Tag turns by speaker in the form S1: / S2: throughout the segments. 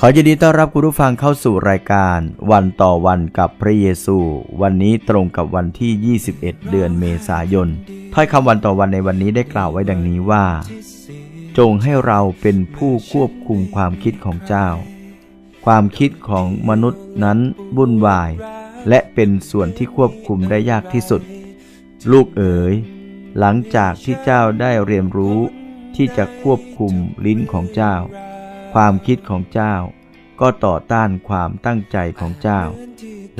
S1: ขอยินดีต้อนรับคุณผู้ฟังเข้าสู่รายการวันต่อวันกับพระเยซู วันนี้ตรงกับวันที่ 21 เดือนเมษายนถ้อยคำวันต่อวันในวันนี้ได้กล่าวไว้ดังนี้ว่า จงให้เราเป็นผู้ควบคุมความคิดของเจ้า ความคิดของมนุษย์นั้นวุ่นวาย และเป็นส่วนที่ควบคุมได้ยากที่สุด ลูกเอ๋ยหลังจากที่เจ้าได้เรียนรู้ที่จะควบคุมลิ้นของเจ้า ความคิดของเจ้า ก็ต่อต้านความตั้งใจของเจ้า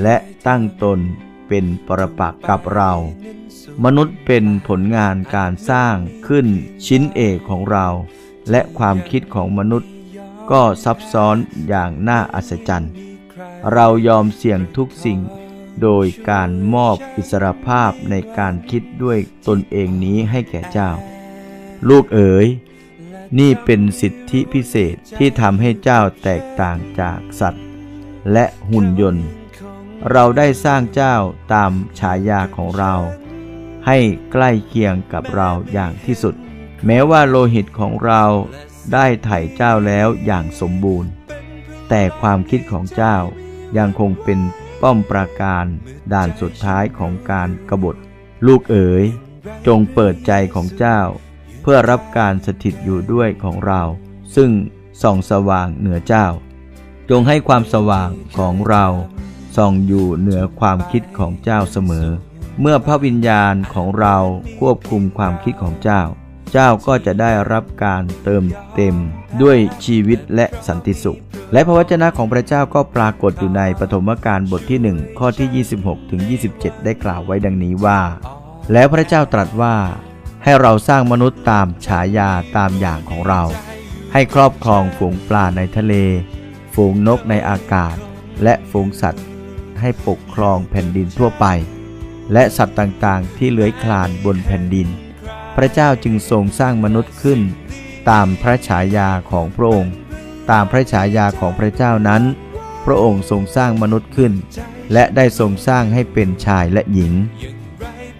S1: และตั้งตนเป็นปรปักษ์กับเรา มนุษย์เป็นผลงานการสร้างขึ้นชิ้นเอกของเรา และความคิดของมนุษย์ ก็ซับซ้อนอย่างน่าอัศจรรย์ เรายอมเสี่ยงทุกสิ่ง โดยการมอบอิสรภาพในการคิดด้วยตนเองนี้ให้แก่เจ้า ลูกเอ๋ย นี่เป็นสิทธิพิเศษที่ทำให้เจ้าแตกต่างจากสัตว์ และหุ่นยนต์ เราได้สร้างเจ้าตามฉายาของเรา ให้ใกล้เคียงกับเราอย่างที่สุด แม้ว่าโลหิตของเราได้ไถ่เจ้าแล้วอย่างสมบูรณ์ แต่ความคิดของเจ้ายังคงเป็นป้อมปราการด่านสุดท้ายของการกรบฏ ลูกเอ๋ย จงเปิดใจของเจ้า พื่อรับการสถิตอยู่ด้วยของเรา ซึ่งส่องสว่างเหนือเจ้า จงให้ความสว่างของเราส่องอยู่เหนือความคิดของเจ้าเสมอ เมื่อพระวิญญาณของเราควบคุมความคิดของเจ้า เจ้าก็จะได้รับการเติมเต็มด้วยชีวิตและสันติสุข และพระวจนะของพระเจ้าก็ปรากฏอยู่ในปฐมกาลบทที่ 1 ข้อที่ 26ถึง27 ได้กล่าวไว้ดังนี้ว่า แล้วพระเจ้าตรัสว่า ให้เราสร้างมนุษย์ตามฉายาตามอย่างของเรา ให้ครอบครองฝูงปลาในทะเล ฝูงนกในอากาศ และฝูงสัตว์ ให้ปกครองแผ่นดินทั่วไป และสัตว์ต่างๆ ที่เลื้อยคลานบนแผ่นดิน พระเจ้าจึงทรงสร้างมนุษย์ขึ้น ตามพระฉายาของพระองค์ ตามพระฉายาของพระเจ้านั้น พระองค์ทรงสร้างมนุษย์ขึ้น และได้ทรงสร้างให้เป็นชายและหญิง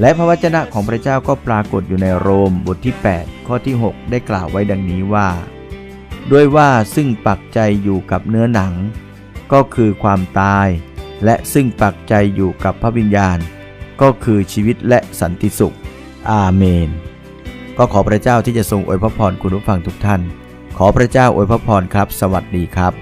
S1: และพระวจนะของพระเจ้าก็ปรากฏอยู่ในโรมบทที่ 8 ข้อที่ 6 ได้กล่าวไว้ดังนี้ว่า ด้วยว่าซึ่งปักใจอยู่กับเนื้อหนัง ก็คือความตาย และซึ่งปักใจอยู่กับพระวิญญาณ ก็คือชีวิตและสันติสุข อาเมน ก็ขอพระเจ้าที่จะทรงอวยพระพรคุณผู้ฟังทุกท่าน ขอพระเจ้าอวยพระพรครับ สวัสดีครับ